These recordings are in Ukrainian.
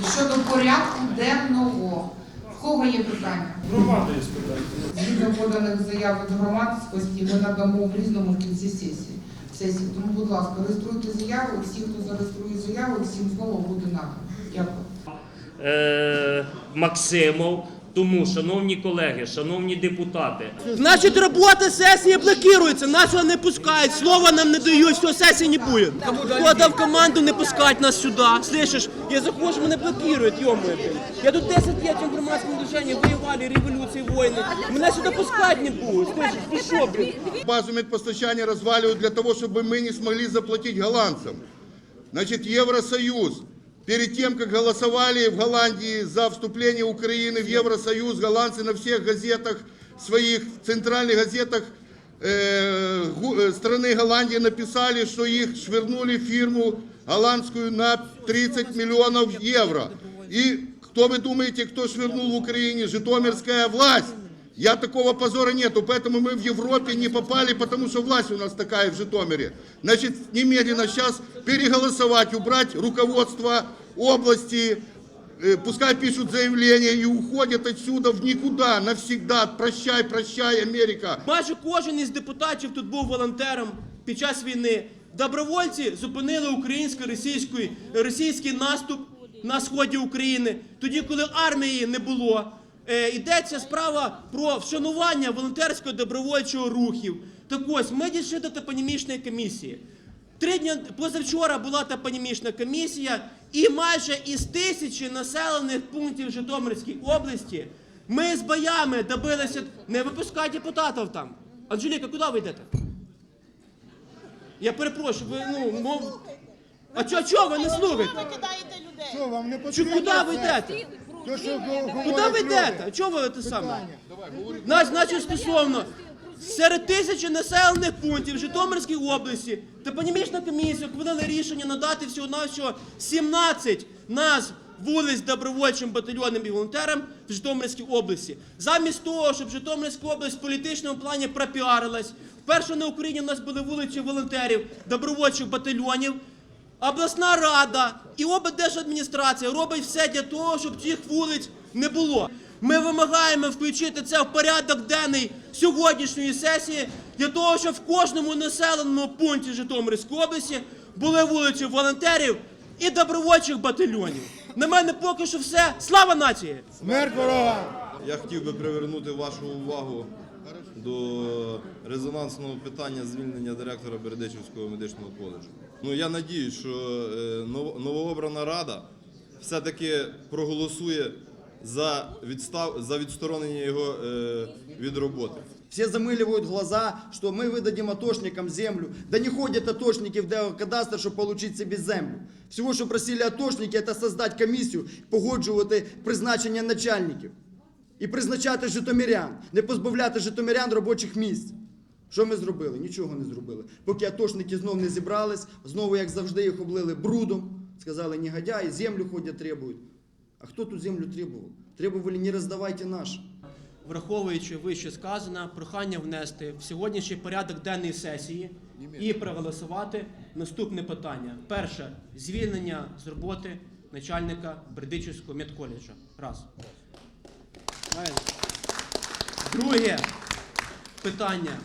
Щодо порядку денного, в кого є питання? Громада є питання. Згідно поданих заяв від громадськості, ми надамо в різному в кінці сесії. сесії. Тому, будь ласка, реєструйте заяву, всі, хто зареєструє заяву, всім слово буде надано. Дякую. е, Максимов. Тому, шановні колеги, шановні депутати, Значить, робота сесії блокується, нас сюди не пускають, слова нам не дають, все, сесії не буде. Хто дав команду не пускать нас сюди, слышиш? Я захожу, мене блокують, йомою. Я тут 10 лет в громадському движенні воювали, революції, війни. Мене сюди пускать не будуть, слышиш? Ти що, блін? Базу медпостачания разваливают для того, чтобы мы не смогли заплатить голландцам. Значит, Евросоюз. Перед тем, как голосовали в Голландии за вступление Украины в Евросоюз, голландцы на всех газетах, своих центральных газетах э, гу- э, страны Голландии написали, что их швырнули в фирму голландскую на 30 миллионов евро. И кто вы думаете, кто швырнул в Украине? Житомирская власть. Я такого позора нету, поэтому мы в Европе не попали, потому что власть у нас такая в Житомире. Значит, немедленно сейчас переголосовать, убрать руководство области, э, пускай пишут заявление и уходят отсюда в никуда, навсегда. Прощай, прощай, Америка. Майже кожен із депутатів тут був волонтером під час війни. Добровольці зупинили українсько-російський російський наступ на сході України, тоді, коли армії не було. Е, йдеться справа про вшанування волонтерсько-добровольчого рухів. Так ось, ми дійшли до топонімічної комісії. Три дні позавчора була топонімічна комісія, і майже із тисячі населених пунктів Житомирської області ми з боями добилися. Не випускай депутатів там. Анжеліка, куди ви йдете? Я перепрошую, ви ну мов. А чого чого ви не слухаєте? кидаєте людей. Що вам не Чи потрібно? куди ви йдете? То, що говорять Куди ви люди. йдете? Чого ви те саме? Нас, значить, стосовно серед тисячі населених пунктів Житомирської області топонімічна комісія ухвалила рішення надати всього навсього 17 назв вулиць добровольчим батальйонам і волонтерам в Житомирській області. Замість того, щоб Житомирська область в політичному плані пропіарилась, вперше на Україні у нас були вулиці волонтерів, добровольчих батальйонів. Обласна рада і облдержадміністрація робить все для того, щоб цих вулиць не було. Ми вимагаємо включити це в порядок денний сьогоднішньої сесії для того, щоб в кожному населеному пункті Житомирської області були вулиці волонтерів і добровольчих батальйонів. На мене поки що все. Слава нації! Смерть ворогам! Я хотів би привернути вашу увагу до резонансного питання звільнення директора Бердичівського медичного коледжу. Ну я надіюсь, що е, новообрана рада все-таки проголосує за відстав за відсторонення його е, від роботи. Все замыливают глаза, что мы выдадим атошникам землю. Да не ходят атошники в Деокадастр, чтобы получить себе землю. Всего, що просили атошники, це создати комісію, погоджувати призначення начальників. І призначати житомирян, не позбавляти житомирян робочих місць. Що ми зробили? Нічого не зробили. Поки атошники знов не зібрались, знову, як завжди, їх облили брудом. Сказали, негодяї, землю ходять, требують. А хто тут землю требував? Требували, не роздавайте наш. Враховуючи вище сказане, прохання внести в сьогоднішній порядок денної сесії і проголосувати наступне питання. Перше звільнення з роботи начальника Бердичівського медколеджа. Раз. Друге питання.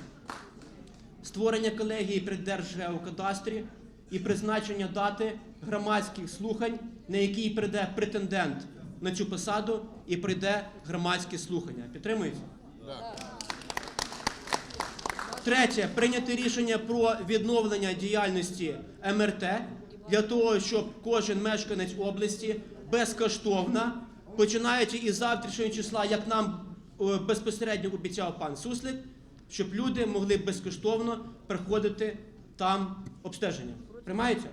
Створення колегії при Держгеокадастрі і призначення дати громадських слухань, на який прийде претендент на цю посаду і прийде громадські слухання. Підтримуєте? Третє прийняти рішення про відновлення діяльності МРТ для того, щоб кожен мешканець області безкоштовно, починаючи із завтрашнього числа, як нам е, безпосередньо обіцяв пан Суслик, щоб люди могли безкоштовно приходити там обстеження. Приймається?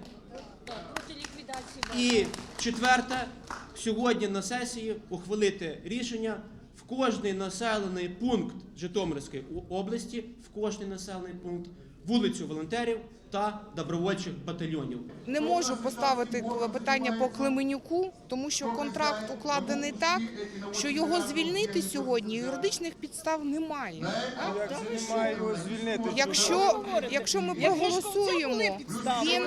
І четверте, сьогодні на сесії ухвалити рішення. В кожний населений пункт Житомирської області, в кожний населений пункт вулицю волонтерів та добровольчих батальйонів. Не можу поставити питання по Клеменюку, тому що контракт укладений так, що його звільнити сьогодні юридичних підстав немає. Як немає його звільнити? Якщо, якщо ми проголосуємо, він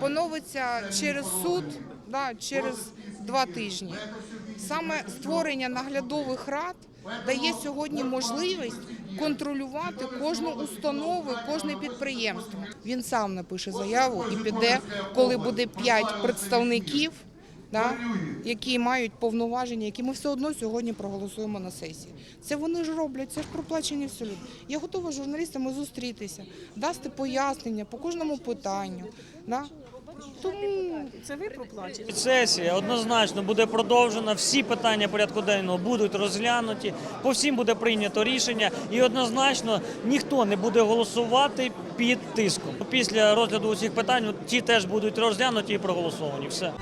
поновиться через суд да, через два тижні. Саме створення наглядових рад дає сьогодні можливість контролювати кожну установу, кожне підприємство. Він сам напише заяву і піде, коли буде п'ять представників. Да, які мають повноваження, які ми все одно сьогодні проголосуємо на сесії. Це вони ж роблять, це ж проплачені всі люди. Я готова з журналістами зустрітися, дасти пояснення по кожному питанню. Да? Це ви проплачете. Сесія однозначно буде продовжена. Всі питання порядку денного будуть розглянуті. По всім буде прийнято рішення, і однозначно ніхто не буде голосувати під тиском. Після розгляду усіх питань ті теж будуть розглянуті і проголосовані. Все.